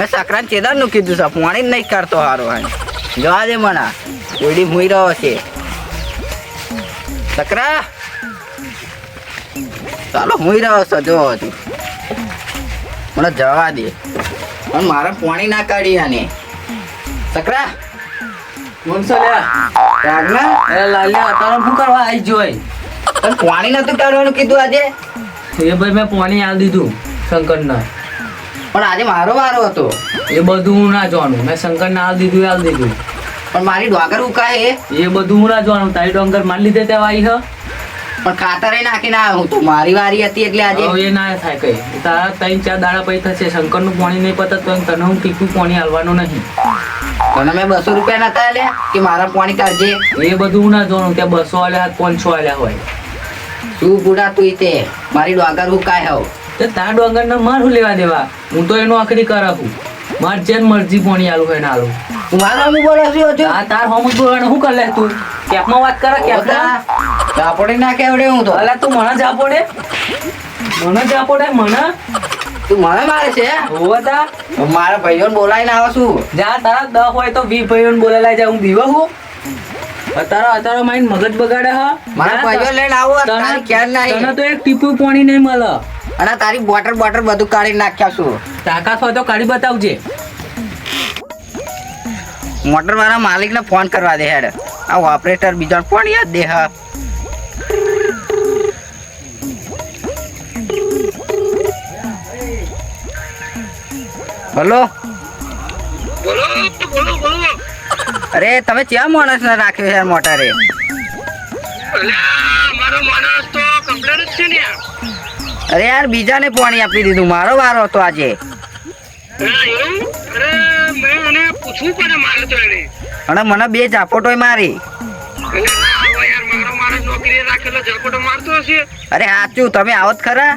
મેં સકરાન ચેદારનું કીધું છે પાણી નહીં કરતો હારો હાય જવા દે મને. ઓડી મુઈ રહ્યો છે. સકરા ચાલો મુઈ રહ્યો છે જો હજુ. મને જવા દે. પણ મારે પાણી ના કાઢી આને. સકરા કોણસો લે. રાગના? એ લાલ્યા તારો શું કરવા આવી જોઈ પણ પાણી નતું કાઢવાનું કીધું આજે? એ ભાઈ મેં પાણી આ દીધું શંકરના. પણ આજે મારો વારો હતો. એ બધું હું ના જોવાનું મેં શંકરને હાલ દીધું આલ દીધું. પણ મારી ડોગર ઉકાય એ બધું હું ના જોવાનું તારી ડોંગર મારી લીધે ત્યાં વાઈ હ? પણ ખાતર નાખી ના હું તો મારી વારી હતી એટલે આજે એ ના થાય કઈ. તારા ત્રણ ચાર દાડા પછી થશે. શંકરનું પાણી નહીં પતત તો તને હું ટીકું પાણી હાલવાનું નહીં. તને મેં બસો રૂપિયા નતા લે કે મારા પાણી કાઢજે? એ બધું હું ના જોવાનું ત્યાં બસો આલ્યા પાંચસો આલ્યા હોય. તું બુડા તું તે? મારી ડોગર ઉકાય હવ તો તાર ડોંગરને માર હું લેવા દેવા. હું તો એનું આખરી કરાવું માર જેન મરજી પોણી આલું હોય ને આલું. મારા હું બોલે છે આ તાર હોમ બોલવાનું. શું કર લે તું? કેપમાં વાત કરે કેપમાં જાપોડે ના કેવડે હું તો. અલા તું મને જાપોડે મને જાપોડે મને? તું મને મારે છે? હોવા તા. મારા ભાઈઓને બોલાવીને આવો છું. જા તારા દહ હોય તો વી ભાઈઓને બોલાવી જાય હું દીવા હું. અતારો અતારો માઇન મગજ બગાડે હા. મારા ભાઈઓ લઈને આવો તને ક્યાં નહીં તને તો એક ટીપું પાણી નહીં મળે. અને તારી બોટલ બોટલ બધું કાઢી નાખ્યા છું. તાકાત હોય તો કાઢી બતાવજે. મોટર વાળા માલિક ને ફોન કરવા દે હેડ. આ ઓપરેટર બીજા કોણ યાદ દે હા. હલો બોલો બોલો બોલો. અરે તમે ક્યાં માણસ ને રાખ્યો છે મોટરે? મારો માણસ તો કમ્પ્લેટ જ છે ને અરે યાર બીજાને પાણી આપી દીધું. મારો વારો હતો આજે. મારે અને મને બે મારી. ના મારો ઝાપટો હશે. અરે સાચું તમે આવો જ ખરા.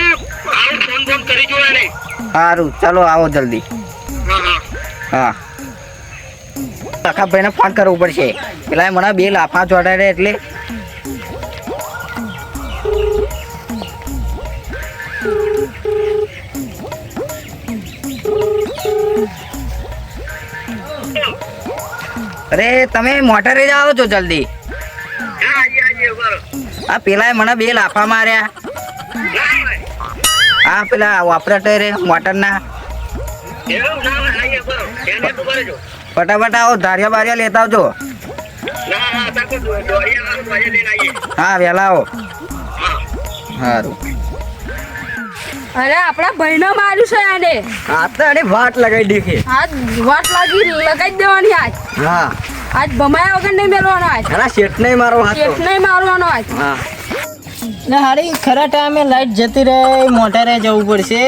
ને સારું ચાલો આવો જલ્દી. હા આખા ભાઈને ફોન કરવો પડશે. પેલા મને બે લાફા ચોટાડે એટલે અરે તમે મોટરે જ આવો છો જલ્દી. આ પેલા મને બે લાફા માર્યા. આ પેલા ઓપરેટરે મોટરના. ફટાફટ આવો ધારિયા બારિયા લેતા આવજો. હા વેલા આવો. સારું અરે આપણા ભાઈને માર્યું છે આને. હા તો વાટ લગાવી દીધી. હા વાટ લાગી લગાઈ દેવાની આજ. હા. આજ ભમાયા વગર નહીં મેળવાનો આજ. ખરા શેઠ નહીં મારો હાથો. શેઠ નહીં મારવાનો આજ. હા. ને હારી ખરા ટાઈમે લાઈટ જતી રહે મોટરે જવું પડશે.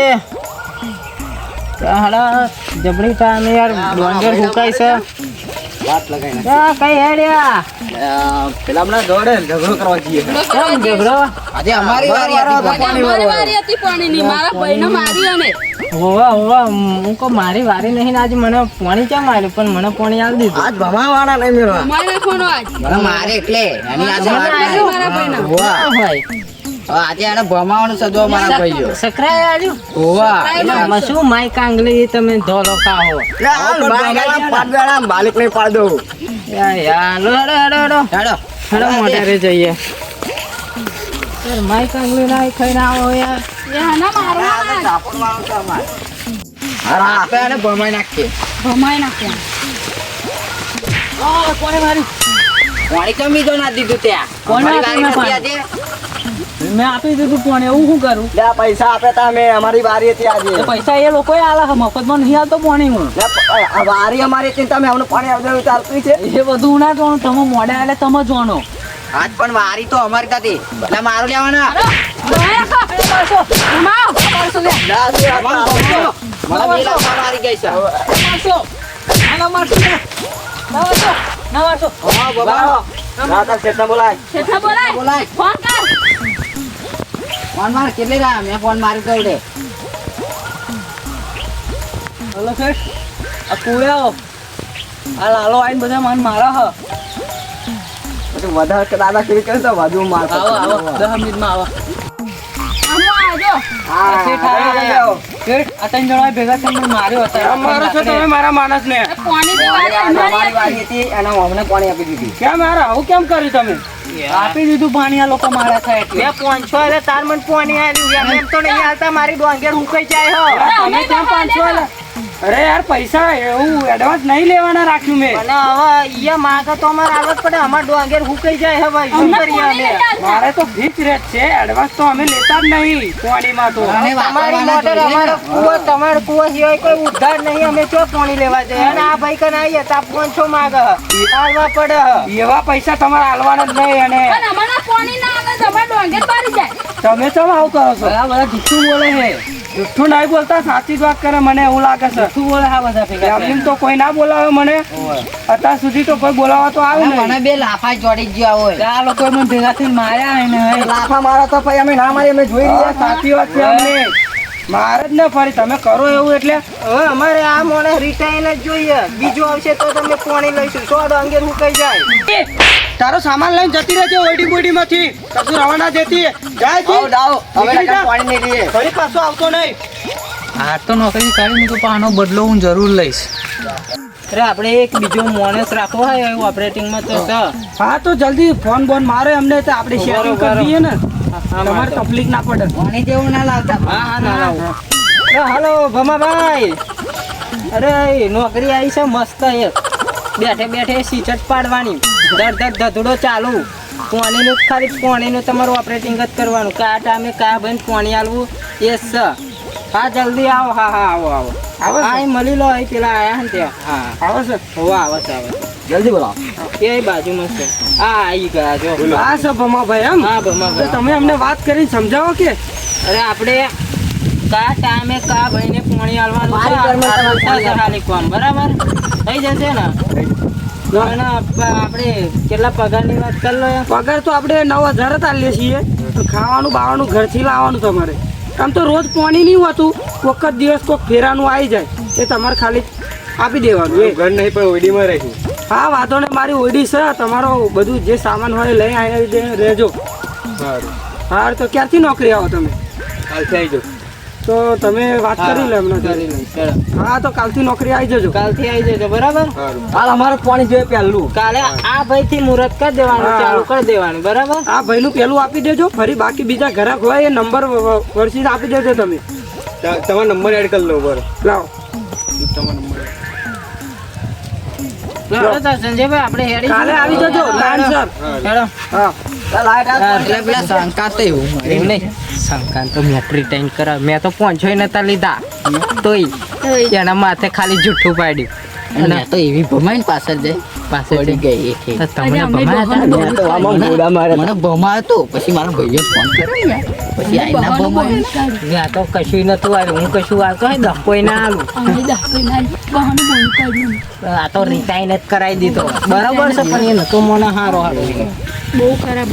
હાડા જબરી ટાઈમે યાર ડોંગર હુકાય છે. વાત લગાવીને આ કઈ હેડ્યા પેલા હમણાં દોડે ઝઘડો કરવા જઈએ. કેમ ઝઘડો? આજે અમારી વારી હતી પાણી મારી વાળો. વારી હતી પાણીની મારા ભાઈને મારી અને હોવા હોવા હું કહું મારી વારી નહીં ને આજે મને પાણી કેમ આવ્યું પણ મને પાણી આવી દીધું. આજ ભમાવાળા નહીં મેળવા. મારી નાખવાનો આજ. મારે એટલે એની આજે મને વાત આવ્યું નહીં. મારા ભાઈને. હોવા. હોય આજે એને ભમાવાનું સજવા મારા ભાઈઓ. સકરાય આવ્યું હોવા. એટલે શું માય કાંગલી તમે ધોલો ખાઓ? માલિક નહીં પાડ દઉં. યા યા હેડો. હેડો હેડો હેડો હેડો જઈએ. યાર કાંગલી ના આવો યાર. હા એને ભમાઈ નાખીએ. ભમાઈ કેમ ના દીધું ત્યાં. મેં હતી આપી દીધું પણ એવું શું કરું? લે પૈસા આપે તા મેં અમારી વારી હતી આજે. પૈસા એ લોકોએ આલા છે મફતમાં નહીં આવતો પાણી હું વારી અમારી ચિંતા મેં અમને પાણી આવતું ચાલતું છે? એ બધું ના જાણું તમે મોડે એટલે તમે જાણો. આજ પણ વારી તો અમારી હતી એટલે મારું લેવાના. ફોન કર. માર કેટલી રહ્યા મેં ફોન મારી દઉં રે હલો આ કુળ્યાઓ. આ લાલો આઈને બધા મન મારા હ. પછી વધારે કે દાદા કેવી કરે તો વધુ માર આવો આવો દસ મિનિટમાં આવો. આપી દીધી. કેમ મારા? આવું કેમ કર્યું તમે? આપી દીધું પાણી આ લોકો મારા થાય એટલે. મેં પાંચસો એટલે તાર મને પોણી આવ્યું તો નહીં આવતા મારી ડોંગેર હુકાઈ જાય હો. તમે કેમ પાંચસો? અરે યાર પૈસા એવું એડવાન્સ નહીં લેવાના રાખ્યું મેં. અને હવે અહીંયા માગે તો અમારે આવત પડે. અમાર ડોંગેર હુકાઈ જાય હવે શું કરીએ અમે? મારે તો ફિક્સ રેટ છે. એડવાન્સ તો અમે લેતા જ નહીં પાણીમાં તો. તમારી મોટર અમારો કુવો તમારો કુવો સિવાય કોઈ ઉદ્ધાર નહીં. અમે ક્યાં પાણી લેવા જઈએ? અને આ ભાઈ કને આવીએ તો આ પાંચસો માગે હાલવા પડે એવા પૈસા તમારે હાલવાના જ નહીં અને અમારા પાણી ના આવે તો ડોંગેર પાડી જાય. તમે ચમ આવું કરો છો? આ બધા જુઠ્ઠું બોલે છે. જુઠ્ઠું નહીં બોલતા સાચી જ વાત કરે મને એવું લાગે છે. જુઠ્ઠું બોલે આ બધા ભેગા તો કોઈ ના બોલાવે મને. અત્યાર સુધી તો કોઈ બોલાવા તો આવે ને બે લાફા જોડી ગયા હોય. આ લોકો મને ભેગા થઈને માર્યા ને લાફા મારા તો ભાઈ અમે ના મારી અમે જોઈ હા, સાચી વાત છે અમને. મારે જ ને ફરી તમે કરો એવું એટલે. હવે અમારે આ મોણે રિટાયર જ જોઈએ. બીજું આવશે તો તમે પાણી લઈશું. સો અંગે હુકાઈ જાય? તારો સામાન લઈને જતી રહેજે ઓડી બોડી માંથી કશું રવાના જતી. જાય છે પાણી નહીં લઈએ. ફરી પાછો આવતો નહીં. આ તો નોકરી કાઢી મૂકું પણ આનો બદલો હું જરૂર લઈશ. અરે આપણે એક બીજો માણસ રાખવો હોય એવું ઓપરેટિંગમાં તો હા. તો. જલ્દી ફોન બોન મારે અમને તો આપણે શેરિંગ કરી દઈએ ને. તમારે તકલીફ ના પડે. પાણી જેવું ના લાવતા. હા હા ના લાવો. હાલો ભમાભાઈ. અરે નોકરી આવી છે મસ્ત એ બેઠે બેઠે સીચટ પાડવાની. ધડ ધડ ધધડો ચાલુ. પાણીનું ખાલી પાણીનું તમારું ઓપરેટિંગ જ કરવાનું. કયા ટાઈમે કયા ભાઈને પાણી આલવું? એ સ છે હા જલ્દી આવો. હા હા આવો આવો. આવો હા એ મળી લો અહીં પેલા આયા ને ત્યાં. હા આવો સર હોવા આવો સર આવે. જલ્દી બોલાવો એ બાજુમાં છે હા આવી ગયા જો આ છે ભમાભાઈ એમ? હા ભમા ભમાભાઈ તમે અમને વાત કરીને સમજાવો કે? અરે આપણે કા ટાઈમે કા ભાઈને પાણી આલવાનું આ કામ બરાબર? થઈ જશે ને? આપણે કેટલા પગારની વાત કરી લો યાર. પગાર તો આપણે નવ હજાર જ આલીએ છીએ. ખાવાનું બાવાનું ઘરથી લાવવાનું તમારે. આમ તો રોજ પાણી નહીં હોતું. વખત દિવસ કોઈક ફેરાનું આવી જાય. એ તમારે ખાલી આપી દેવાનું. એ. ઘર નહીં પણ ઓડીમાં રહીશું. હા વાંધો ને મારી ઓડી છે તમારો બધું જે સામાન હોય લઈ આવી દે રહેજો. સારું. હા તો ક્યારથી નોકરી આવો તમે? કાલથી આવી જાઓ તો તમે વાત કરી લો એમને કરી હા તો કાલથી નોકરી આવી જજો. કાલથી આવી જજો બરાબર? હાલ અમારે પાણી જોઈએ પહેલું. કાલે આ ભાઈ થી મુહૂર્ત કરી દેવાનું ચાલુ કરી દેવાનું બરાબર? આ ભાઈનું પહેલું આપી દેજો ફરી બાકી બીજા ઘરાક હોય એ નંબર વર્ષી આપી દેજો તમે. તમારો નંબર એડ કરી લો બરાબર. લાવો. તમારો નંબર સંજયભાઈ આપણે હેડી કાલે આવી જજો લાઈનસર હેડો. હા. એટલે પેલા શંકા તો એવું એમ નહીં. તો મેં રિટાઈન કરા. મેં તો પહોંચો નતા લીધા. તોય એના માથે ખાલી જુઠ્ઠું પાડ્યું. અને તો એવી ભમાઈ પાછળ જાય પાછળ પડી ગઈ એક એક. તો તમને ભમાયા ને? તો આમાં ગોડા મારે મને ભમાયો તો પછી મારા ભાઈએ ફોન કર્યો ને. પછી આઈના ભમાયો. બહાનું તો કશું નતું આવ્યું. હું કશું આ હોય દફકોઈ ના આલું. ના. આ તો રિટાઈન જ કરાવી દીધો. બરાબર છે પણ એ નતો મને હારો હારો. બહુ ખરાબ.